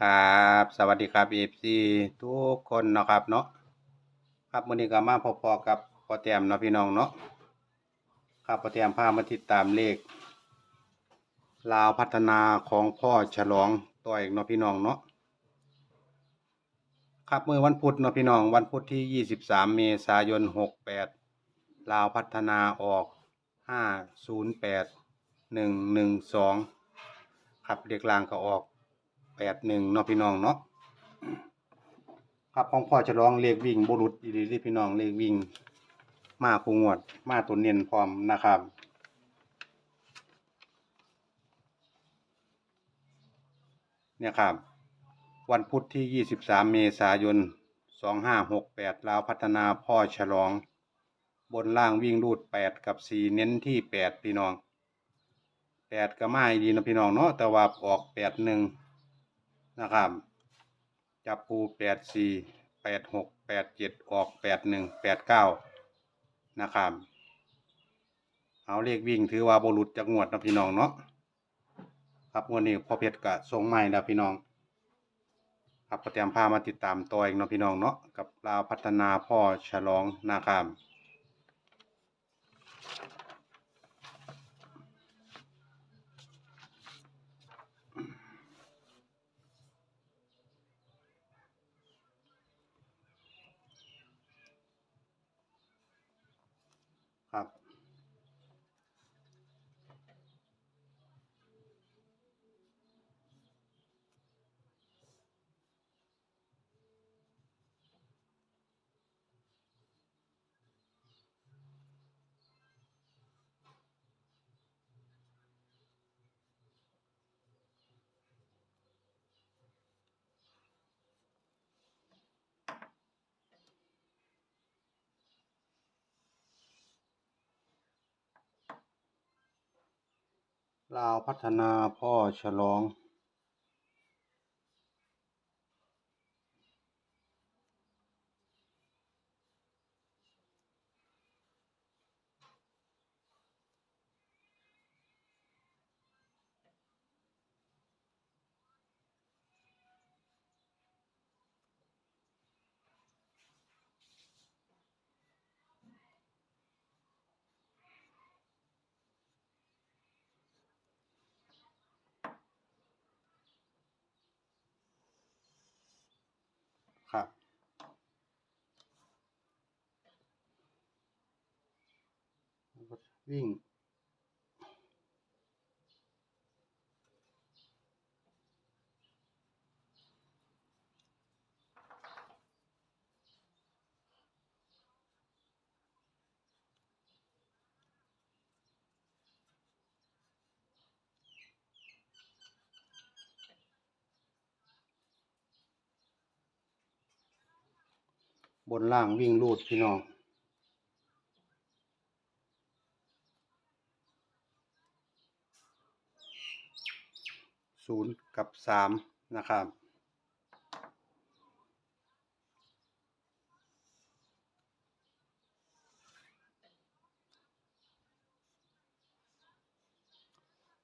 ครับสวัสดีครับ FC ทุกคนนะครับเนาะครับวันนี้ก็มาพอๆกับพอแต้มเนาะพี่น้องเนาะครับพอแต้มพามาติดตามเลข ลาวพัฒนาของพ่อฉลองต่อยเนาะพี่น้องเนาะครับเมื่อวันพุธเนาะพี่น้องวันพุธที่ 23 เมษายน 68 ลาวพัฒนาออก 508 112 ครับเลขล่างก็ออก แปดหนึ่งเนาะพี่น้องเนาะครับของพ่อจะลองเลขวิ่งบรุษดีที่พี่น้องเลขวิ่ง มาคูงวด มาตัวเนียนพร้อมนะครับเนี่ยครับ วันพุธที่ 23 เมษายน 2568 ลาวพัฒนาพ่อฉลอง บนล่างวิ่งรูด 8 กับ 4 เน้นที่ 8 พี่น้อง 8ก็มาดีนะพี่น้องเนาะแต่ว่าออก 8 1 นะครับ จับปูแปดสี่แปดหกแปดเจ็ดออกแปดหนึ่งแปดเก้านะครับเอาเลขวิ่งถือว่าบรุษจากงวดนะพี่น้องเนาะครับวันนี้พอเพชรกะทรงใหม่นะพี่น้องครับก็เตรียมพามาติดตามตัวเองเนาะพี่น้องเนาะกับลาวพัฒนาพ่อฉลองนะครับ ลาวพัฒนาพ่อฉลอง ครับ วิ่ง บนล่างวิ่งรูดพี่น้อง ศู นย์กับสามนะครับ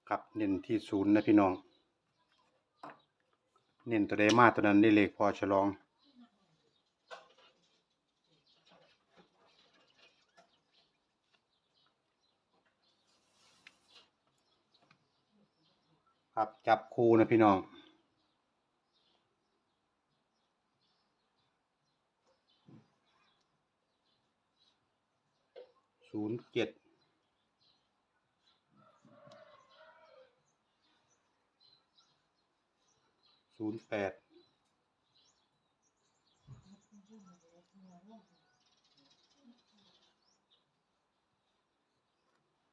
ครับเน้นที่ศูนย์นะพี่น้อง เน้นตัวใดมาตัวนั้นได้เลขพอฉลอง จับคูนะพี่น้องศูนย์เจ็ดศูนย์แปด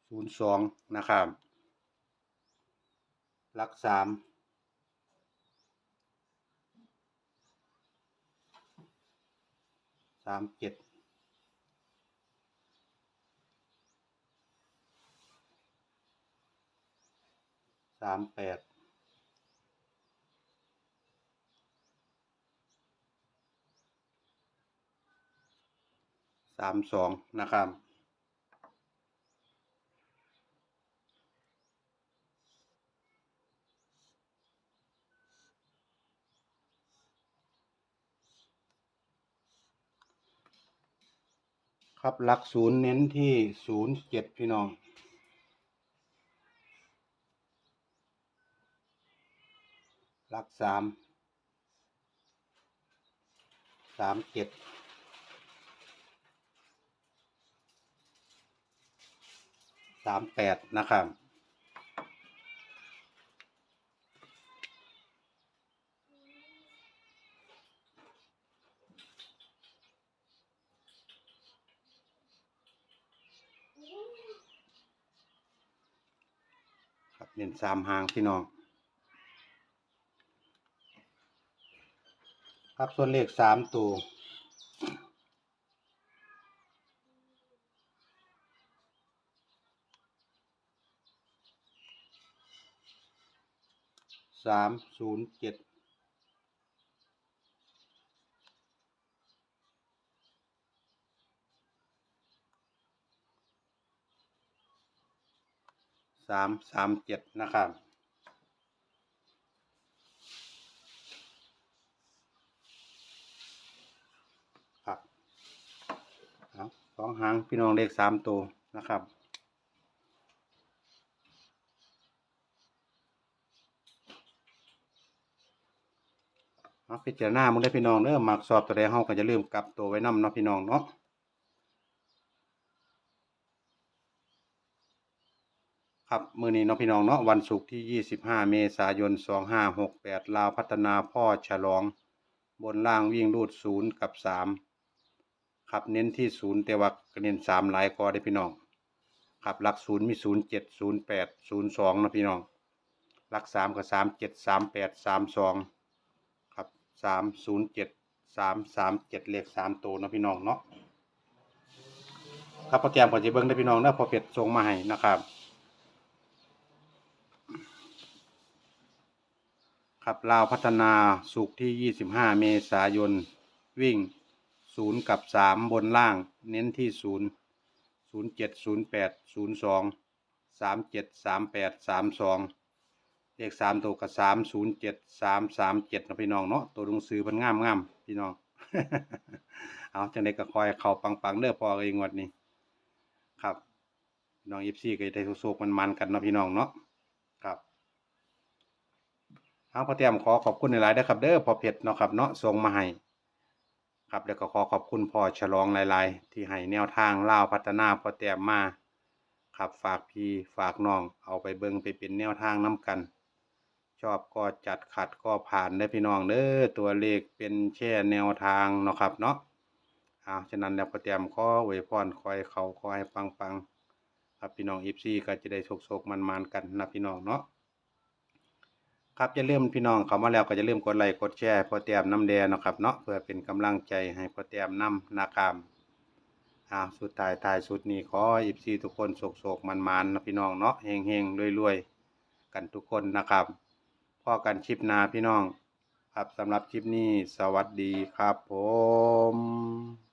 ศูนย์สองนะครับ หลักสามสามเจ็ดสามแปดสามสองนะครับ ครับหลักศูนย์เน้นที่ศูนย์เจ็ดพี่น้องหลักสามสามเจ็ดสามแปดนะครับ เน้นสามหางพี่น้อง ครับส่วนเลขสามตัวสามศูนย์เจ็ด สามสามเจ็ดนะครับครับสองหางพี่น้องเลขสามตัวนะครับเอาพิจารณามึงได้พี่น้องเด้อมักสอบตัวใดเฮาก็จะลืมกลับตัวไว้นำเนาะพี่น้องเนาะ ครับมือนี้เนาะพี่น้องเนาะวันศุกร์ที่ 25 เมษายน 2568 ลาวพัฒนาพ่อฉลอง บนล่างวิ่งรูด 0 กับ 3 ครับเน้นที่ 0 แต่ว่าเน้น 3 หลายกอได้พี่น้อง ครับหลัก 0 มี 0 7 0 8 0 2นะพี่น้องหลัก 3ก็3 7 3 8 3 2 ครับ 3 0 7 3 3 7 เลข3ตัวนะพี่น้องเนาะครับพอแจมก่อนจะเบิ่งได้พี่น้องนะพอเป็ดส่งมาให้นะครับ ครับลาวพัฒนาสุกที่ 25 เมษายน วิ่ง 0 กับ 3 บนล่าง เน้นที่ 0 0 7 0 8 0 2 3 7 3 8 3 2 เลข 3 ตัวกับ 3 0 7 3 3 7นะพี่น้องเนาะตัวหนังสือมันงามงามพี่น้อง เอาจังไดก็คอยเข้าปังๆเด้อพอเองงวดนี้ ครับ น้อง FC ก็ได้สุกๆมันกันเนาะพี่น้องเนาะ เอาพอเตรียมขอขอบคุณหลายๆเด้อครับ เด้อพอเพชรเนาะครับเนาะส่งมาให้ครับแล้วก็ขอขอบคุณพ่อฉลองหลายๆ ที่ให้แนวทางเล่าพัฒนาพอเตรียมมาครับฝากพี่ฝากน้องเอาไปเบิ่งไปเป็นแนวทางน้กัน ชอบก็จัดขัดก็ผ่านได้พี่น้องเด้อตัวเลขเป็นแค่แนวทางเนาะครับเนาะเอาฉะนั้นแล้วพอเตรียมขออวยพรคอยเขาขอให้ปังๆครับพี่น้องอีฟซีก็จะได้โชคๆมันๆกันนะพี่น้องเนาะ ครับอย่าลืมพี่น้องเข้ามาแล้วก็อย่าลืมกดไลค์กดแชร์พอเตรียมน้ำแดงเนาะครับเนาะเพื่อเป็นกำลังใจให้พอเตรียมน้ำนะครับอ่าสุดท้ายท้ายสุดนี้ขออีพีทุกคนโศกโศกมันมันนะพี่น้องเนาะเฮงเฮงรวยรวยกันทุกคนนะครับพ่อกันคลิปนาพี่น้อง ครับสำหรับคลิปนี้สวัสดีครับผม